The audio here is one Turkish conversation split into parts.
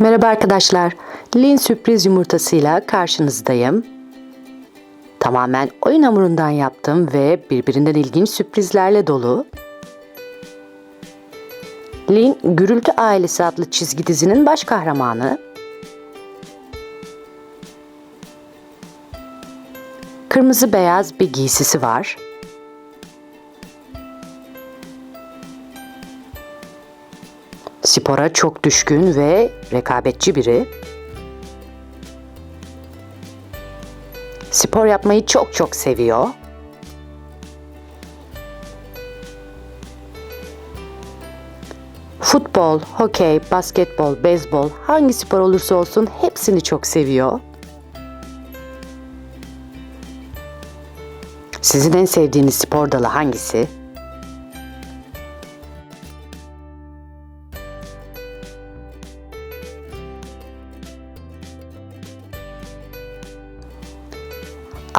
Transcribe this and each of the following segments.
Merhaba arkadaşlar. Lin sürpriz yumurtasıyla karşınızdayım. Tamamen oyun hamurundan yaptım ve birbirinden ilginç sürprizlerle dolu. Lin, Gürültü Ailesi adlı çizgi dizinin baş kahramanı. Kırmızı beyaz bir giysisi var. Spora çok düşkün ve rekabetçi biri. Spor yapmayı çok çok seviyor. Futbol, hokey, basketbol, beyzbol hangi spor olursa olsun hepsini çok seviyor. Sizin en sevdiğiniz spor dalı hangisi?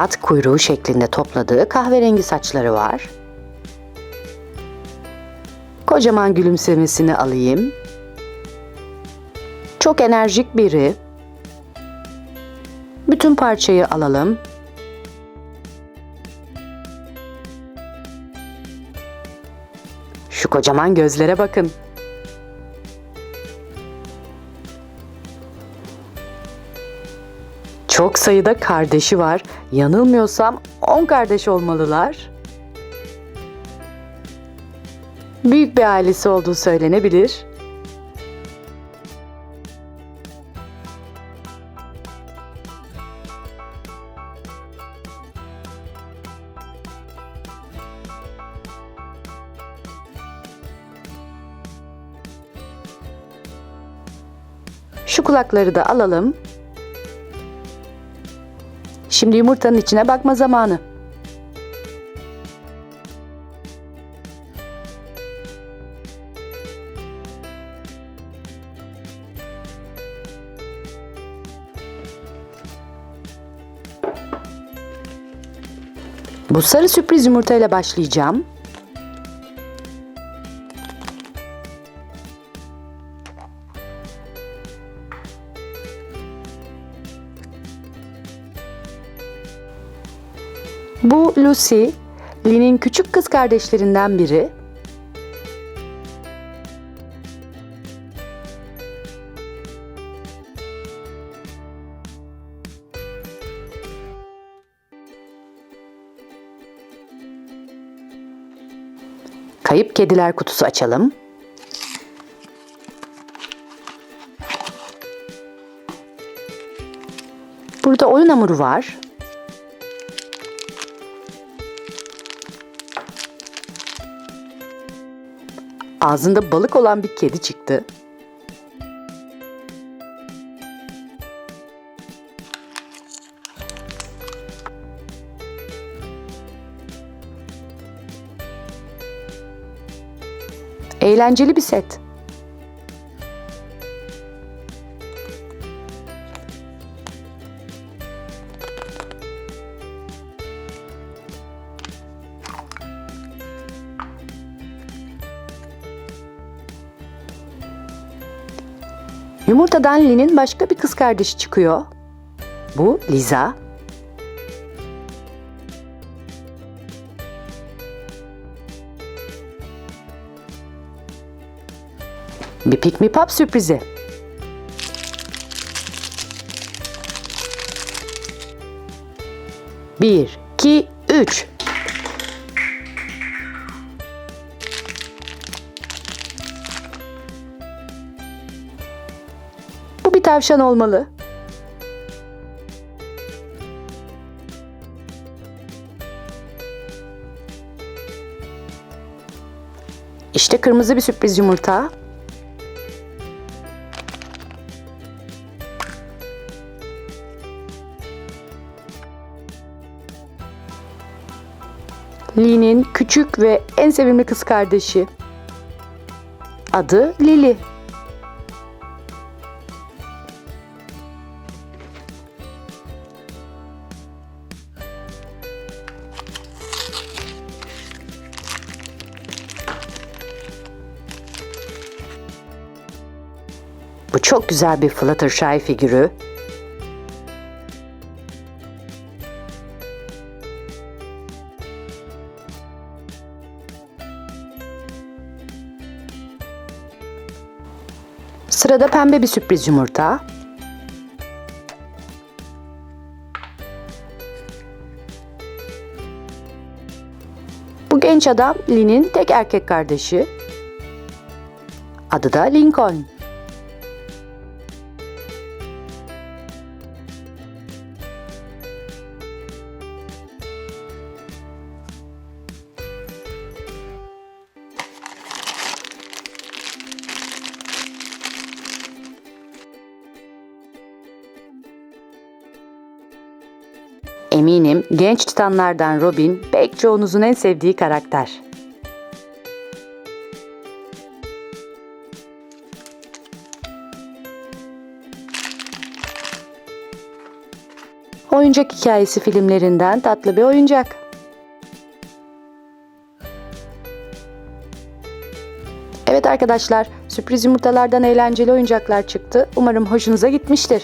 At kuyruğu şeklinde topladığı kahverengi saçları var. Kocaman gülümsemesini alayım. Çok enerjik biri. Bütün parçayı alalım. Şu kocaman gözlere bakın. Çok sayıda kardeşi var. Yanılmıyorsam 10 kardeş olmalılar. Büyük bir ailesi olduğu söylenebilir. Şu kulakları da alalım. Şimdi yumurtanın içine bakma zamanı. Bu sarı sürpriz yumurtayla başlayacağım. Bu Lucy, Lin'in küçük kız kardeşlerinden biri. Kayıp kediler kutusu açalım. Burada oyun hamuru var. Ağzında balık olan bir kedi çıktı. Eğlenceli bir set. Yumurtadan Lin'in başka bir kız kardeşi çıkıyor. Bu Liza. Bir Pick Me Pop sürprizi. Bir, iki, üç. Bir tavşan olmalı. İşte kırmızı bir sürpriz yumurta. Lee'nin küçük ve en sevimli kız kardeşi. Adı Lily. Bu çok güzel bir Fluttershy figürü. Sırada pembe bir sürpriz yumurta. Bu genç adam Lin'in tek erkek kardeşi. Adı da Lincoln. Eminim genç titanlardan Robin pek çoğunuzun en sevdiği karakter. Oyuncak hikayesi filmlerinden tatlı bir oyuncak. Evet arkadaşlar, sürpriz yumurtalardan eğlenceli oyuncaklar çıktı. Umarım hoşunuza gitmiştir.